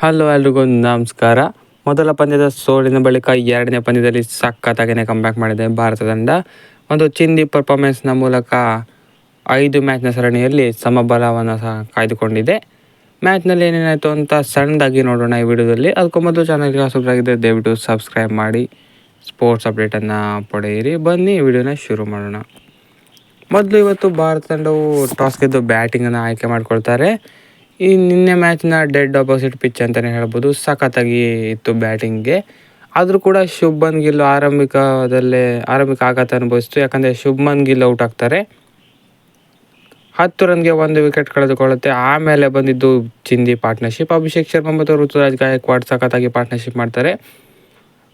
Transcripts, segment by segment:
Hello ಎಲ್ರಿಗೂ ನಮಸ್ಕಾರ. ಮೊದಲ ಪಂದ್ಯದ ಸೋಲಿನ ಬಳಿಕ ಎರಡನೇ ಪಂದ್ಯದಲ್ಲಿ ಸಖತ್ತಾಗಿಯೇ ಕಂಬ್ಯಾಕ್ ಮಾಡಿದೆ ಭಾರತ ತಂಡ ಒಂದು ಚಿಂದಿ ಪರ್ಫಾರ್ಮೆನ್ಸ್ನ ಮೂಲಕ ಐದು ಮ್ಯಾಚ್ನ ಸರಣಿಯಲ್ಲಿ ಸಮಬಲವನ್ನು ಸಹ ಕಾಯ್ದುಕೊಂಡಿದೆ. ಮ್ಯಾಚ್ನಲ್ಲಿ ಏನೇನಾಯಿತು ಅಂತ ಸಣ್ಣದಾಗಿ ನೋಡೋಣ ಈ ವಿಡಿಯೋದಲ್ಲಿ. ಅದಕ್ಕೂ ಮೊದಲು ಚಾನಲ್ಗೆ ಹೊಸಬರಾಗಿದ್ದರೆ ದಯವಿಟ್ಟು ಸಬ್ಸ್ಕ್ರೈಬ್ ಮಾಡಿ ಸ್ಪೋರ್ಟ್ಸ್ ಅಪ್ಡೇಟನ್ನು ಪಡೆಯಿರಿ. ಬನ್ನಿ ವಿಡಿಯೋನ ಶುರು ಮಾಡೋಣ. ಮೊದಲು ಇವತ್ತು ಭಾರತ ತಂಡವು ಟಾಸ್ ಗೆದ್ದು ಬ್ಯಾಟಿಂಗನ್ನು ಆಯ್ಕೆ ಮಾಡ್ಕೊಳ್ತಾರೆ. ಈ ನಿನ್ನೆ ಮ್ಯಾಚ್ನ ಡೆಡ್ ಆಪೋಸಿಟ್ ಪಿಚ್ ಅಂತಲೇ ಹೇಳ್ಬೋದು. ಸಖತ್ತಾಗಿ ಇತ್ತು ಬ್ಯಾಟಿಂಗ್ಗೆ ಆದರೂ ಕೂಡ ಶುಭ್ಮನ್ ಗಿಲ್ ಆರಂಭಿಕದಲ್ಲೇ, ಆರಂಭಿಕ ಆಘಾತ ಅನುಭವಿಸ್ತು. ಯಾಕಂದರೆ ಶುಭ್ಮನ್ ಗಿಲ್ ಔಟ್ ಆಗ್ತಾರೆ. ಹತ್ತು ರನ್ಗೆ ಒಂದು ವಿಕೆಟ್ ಕಳೆದುಕೊಳ್ಳುತ್ತೆ. ಆಮೇಲೆ ಬಂದಿದ್ದು ಚಿಂದಿ ಪಾರ್ಟ್ನರ್ಶಿಪ್ ಅಭಿಷೇಕ್ ಶರ್ಮಾ ಮತ್ತು ಋತುರಾಜ್ ಗಾಯಕ್ವಾಡ್ ಸಖತ್ತಾಗಿ ಪಾರ್ಟ್ನರ್ಶಿಪ್ ಮಾಡ್ತಾರೆ.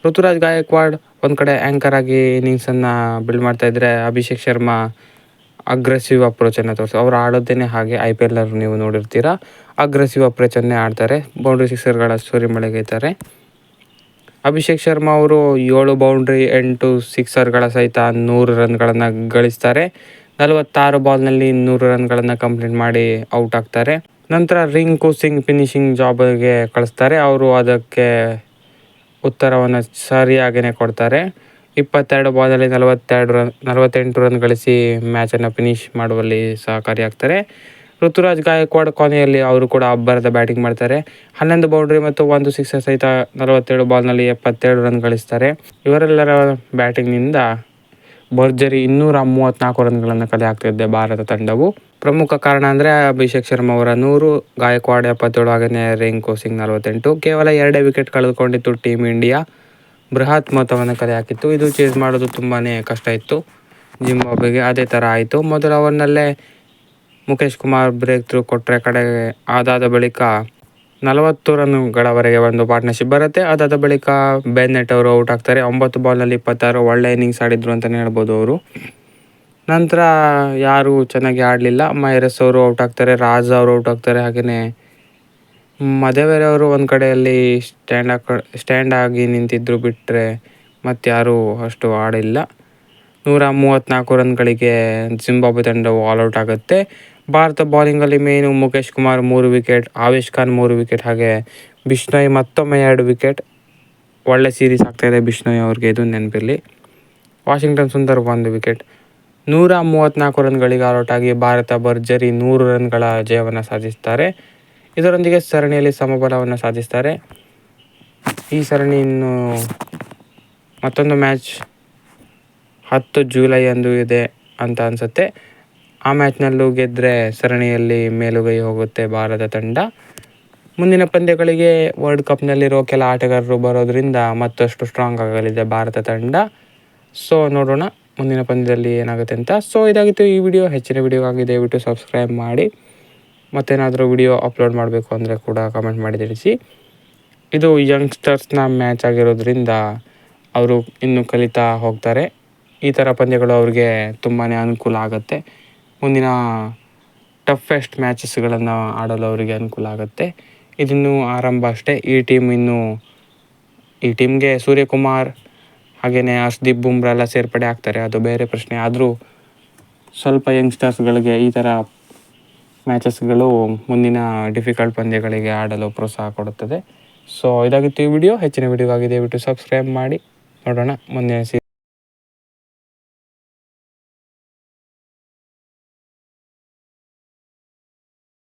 ಋತುರಾಜ್ ಗಾಯಕ್ವಾಡ್ ಒಂದು ಕಡೆ ಆ್ಯಂಕರ್ ಆಗಿ ಇನ್ನಿಂಗ್ಸನ್ನು ಬಿಲ್ಡ್ ಮಾಡ್ತಾಯಿದ್ರೆ ಅಭಿಷೇಕ್ ಶರ್ಮಾ ಅಗ್ರೆಸಿವ್ ಅಪ್ರೋಚನ್ನು ತೋರಿಸಿ ಅವ್ರು ಆಡೋದೇ ಹಾಗೆ ಐ ಪಿ ಎಲ್ಲಲ್ಲಿ ನೀವು ನೋಡಿರ್ತೀರ? ಅಗ್ರೆಸಿವ್ ಅಪ್ರೋಚನ್ನೇ ಆಡ್ತಾರೆ. ಬೌಂಡ್ರಿ ಸಿಕ್ಸರ್ಗಳ ಮಳೆಗೈತಾರೆ ಅಭಿಷೇಕ್ ಶರ್ಮಾ ಅವರು ಏಳು ಬೌಂಡ್ರಿ ಎಂಟು ಸಿಕ್ಸರ್ಗಳ ಸಹಿತ ನೂರು ರನ್ಗಳನ್ನು ಗಳಿಸ್ತಾರೆ. ನಲವತ್ತಾರು ಬಾಲ್ನಲ್ಲಿ ನೂರು ರನ್ಗಳನ್ನು ಕಂಪ್ಲೀಟ್ ಮಾಡಿ ಔಟ್ ಆಗ್ತಾರೆ. ನಂತರ ರಿಂಕು ಸಿಂಗ್ ಫಿನಿಶಿಂಗ್ ಜಾಬ್ಗೆ ಕಳಿಸ್ತಾರೆ. ಅವರು ಅದಕ್ಕೆ ಉತ್ತರವನ್ನು ಸರಿಯಾಗಿಯೇ ಕೊಡ್ತಾರೆ. ಇಪ್ಪತ್ತೆರಡು ಬಾಲಲ್ಲಿ ನಲವತ್ತೆರಡು ರನ್, ನಲವತ್ತೆಂಟು ರನ್ ಗಳಿಸಿ ಮ್ಯಾಚನ್ನು ಫಿನಿಶ್ ಮಾಡುವಲ್ಲಿ ಸಹಕಾರಿಯಾಗ್ತಾರೆ. ಋತುರಾಜ್ ಗಾಯಕ್ವಾಡ್ ಕೊನೆಯಲ್ಲಿ ಅವರು ಕೂಡ ಅಬ್ಬರದ ಬ್ಯಾಟಿಂಗ್ ಮಾಡ್ತಾರೆ. ಹನ್ನೊಂದು ಬೌಂಡ್ರಿ ಮತ್ತು ಒಂದು ಸಿಕ್ಸರ್ ಸಹಿತ ನಲವತ್ತೇಳು ಬಾಲ್ನಲ್ಲಿ ಎಪ್ಪತ್ತೆರಡು ರನ್ ಗಳಿಸ್ತಾರೆ. ಇವರೆಲ್ಲರ ಬ್ಯಾಟಿಂಗ್ನಿಂದ ಭರ್ಜರಿ ಇನ್ನೂರ ಮೂವತ್ತ್ನಾಲ್ಕು ರನ್ಗಳನ್ನು ಕಲೆ ಹಾಕ್ತಿದ್ದೆ ಭಾರತ ತಂಡವು. ಪ್ರಮುಖ ಕಾರಣ ಅಂದರೆ ಅಭಿಷೇಕ್ ಶರ್ಮಾ ಅವರ ನೂರು, ಗಾಯಕ್ವಾಡ್ ಎಪ್ಪತ್ತೇಳು, ಹಾಗೆಯೇ ರಿಂಕು ಸಿಂಗ್ ನಲವತ್ತೆಂಟು. ಕೇವಲ ಎರಡೇ ವಿಕೆಟ್ ಕಳೆದುಕೊಂಡಿತ್ತು ಟೀಮ್ ಇಂಡಿಯಾ. ಬೃಹತ್ ಮೊತ್ತವನ್ನು ಕಲೆ ಹಾಕಿತ್ತು. ಇದು ಚೇಸ್ ಮಾಡೋದು ತುಂಬಾ ಕಷ್ಟ ಇತ್ತು. ಜಿಂಬಾಬ್ವೆಗೆ ಅದೇ ಥರ ಆಯಿತು. ಮೊದಲ ಓವರ್ನಲ್ಲೇ ಮುಖೇಶ್ ಕುಮಾರ್ ಬ್ರೇಕ್ ಥ್ರೂ ಕೊಟ್ಟರೆ ಕಡೆ ಅದಾದ ಬಳಿಕ ನಲವತ್ತು ರನ್ಗಳವರೆಗೆ ಒಂದು ಪಾರ್ಟ್ನರ್ಶಿಪ್ ಬರುತ್ತೆ. ಅದಾದ ಬಳಿಕ ಬೆನ್ನೆಟ್ ಅವರು ಔಟ್ ಆಗ್ತಾರೆ. ಒಂಬತ್ತು ಬಾಲ್ನಲ್ಲಿ ಇಪ್ಪತ್ತಾರು ಒಳ್ಳೆ ಇನ್ನಿಂಗ್ಸ್ ಆಡಿದ್ರು ಅಂತಲೇ ಹೇಳ್ಬೋದು ಅವರು. ನಂತರ ಯಾರು ಚೆನ್ನಾಗಿ ಆಡಲಿಲ್ಲ. ಮೈರಸ್ ಅವರು ಔಟ್ ಆಗ್ತಾರೆ. ರಾಜ್ ಅವರು ಔಟ್ ಆಗ್ತಾರೆ. ಹಾಗೆಯೇ ಮದವೇರೆ ಅವರು ಒಂದು ಕಡೆಯಲ್ಲಿ ಸ್ಟ್ಯಾಂಡ್ ಹಾಕ ಸ್ಟ್ಯಾಂಡ್ ಆಗಿ ನಿಂತಿದ್ರು ಬಿಟ್ಟರೆ ಮತ್ತು ಯಾರೂ ಅಷ್ಟು ಆಡಿಲ್ಲ ನೂರ ಮೂವತ್ತ್ನಾಲ್ಕು ರನ್ಗಳಿಗೆ ಜಿಂಬಾಬ್ವೆ ತಂಡವು ಆಲ್ಔಟ್ ಆಗುತ್ತೆ. ಭಾರತ ಬೌಲಿಂಗಲ್ಲಿ ಮೇನು ಮುಖೇಶ್ ಕುಮಾರ್ ಮೂರು ವಿಕೆಟ್ ಆವೇಶ್ ಖಾನ್ ಮೂರು ವಿಕೆಟ್ ಹಾಗೆ ಬಿಷ್ಣೋಯ್ ಮತ್ತೊಮ್ಮೆ ಎರಡು ವಿಕೆಟ್ ಒಳ್ಳೆ ಸೀರೀಸ್ ಆಗ್ತಾಯಿದೆ ಬಿಷ್ಣೋಯ್ ಅವ್ರಿಗೆ, ಇದು ನೆನಪಿರಲಿ. ವಾಷಿಂಗ್ಟನ್ ಸುಂದರ್ ಒಂದು ವಿಕೆಟ್ ನೂರ ಮೂವತ್ತ್ನಾಲ್ಕು ರನ್ಗಳಿಗೆ ಆಲ್ಔಟ್ ಆಗಿ ಭಾರತ ಭರ್ಜರಿ ನೂರು ರನ್ಗಳ ಜಯವನ್ನು ಸಾಧಿಸ್ತಾರೆ. ಇದರೊಂದಿಗೆ ಸರಣಿಯಲ್ಲಿ ಸಮಬಲವನ್ನು ಸಾಧಿಸ್ತಾರೆ. ಈ ಸರಣಿ ಇನ್ನು ಮತ್ತೊಂದು ಮ್ಯಾಚ್ ಹತ್ತು ಜೂಲೈ ಅಂದು ಇದೆ ಅಂತ ಅನಿಸುತ್ತೆ. ಆ ಮ್ಯಾಚ್ನಲ್ಲೂ ಗೆದ್ದರೆ ಸರಣಿಯಲ್ಲಿ ಮೇಲುಗೈ ಹೋಗುತ್ತೆ ಭಾರತ ತಂಡ. ಮುಂದಿನ ಪಂದ್ಯಗಳಿಗೆ ವರ್ಲ್ಡ್ ಕಪ್ನಲ್ಲಿರೋ ಕೆಲ ಆಟಗಾರರು ಬರೋದರಿಂದ ಮತ್ತಷ್ಟು ಸ್ಟ್ರಾಂಗ್ ಆಗಲಿದೆ ಭಾರತ ತಂಡ. ಸೊ ನೋಡೋಣ ಮುಂದಿನ ಪಂದ್ಯದಲ್ಲಿ ಏನಾಗುತ್ತೆ ಅಂತ. ಸೊ ಇದಾಗಿತ್ತು ಈ ವಿಡಿಯೋ. ಹೆಚ್ಚಿನ ವಿಡಿಯೋ ಆಗಿ ದಯವಿಟ್ಟು ಸಬ್ಸ್ಕ್ರೈಬ್ ಮಾಡಿ. ಮತ್ತೇನಾದರೂ ವಿಡಿಯೋ ಅಪ್ಲೋಡ್ ಮಾಡಬೇಕು ಅಂದರೆ ಕೂಡ ಕಮೆಂಟ್ ಮಾಡಿ ತಿಳಿಸಿ. ಇದು ಯಂಗ್ಸ್ಟರ್ಸ್ನ ಮ್ಯಾಚ್ ಆಗಿರೋದ್ರಿಂದ ಅವರು ಇನ್ನೂ ಕಲಿತಾ ಹೋಗ್ತಾರೆ. ಈ ಥರ ಪಂದ್ಯಗಳು ಅವ್ರಿಗೆ ತುಂಬಾ ಅನುಕೂಲ ಆಗುತ್ತೆ. ಮುಂದಿನ ಟಫೆಸ್ಟ್ ಮ್ಯಾಚಸ್ಗಳನ್ನು ಆಡಲು ಅವರಿಗೆ ಅನುಕೂಲ ಆಗುತ್ತೆ. ಇದನ್ನು ಆರಂಭ ಅಷ್ಟೇ. ಈ ಟೀಮ್ ಇನ್ನೂ, ಈ ಟೀಮ್ಗೆ ಸೂರ್ಯಕುಮಾರ್ ಹಾಗೆಯೇ ಹರ್ಷದೀಪ್ ಬುಮ್ರಾ ಎಲ್ಲ ಸೇರ್ಪಡೆ ಆಗ್ತಾರೆ. ಅದು ಬೇರೆ ಪ್ರಶ್ನೆ. ಆದರೂ ಸ್ವಲ್ಪ ಯಂಗ್ಸ್ಟರ್ಸ್ಗಳಿಗೆ ಈ ಥರ ಮ್ಯಾಚಸ್ಗಳು ಮುಂದಿನ ಡಿಫಿಕಲ್ಟ್ ಪಂದ್ಯಗಳಿಗೆ ಆಡಲು ಪ್ರೋತ್ಸಾಹ ಕೊಡುತ್ತದೆ. ಸೊ ಇದಾಗಿತ್ತು ಈ ವಿಡಿಯೋ ಹೆಚ್ಚಿನ ವಿಡಿಯೋ ಆಗಿದೆ ದಯವಿಟ್ಟು ಸಬ್ಸ್ಕ್ರೈಬ್ ಮಾಡಿ. ನೋಡೋಣ ಮುಂದಿನ ಸಿ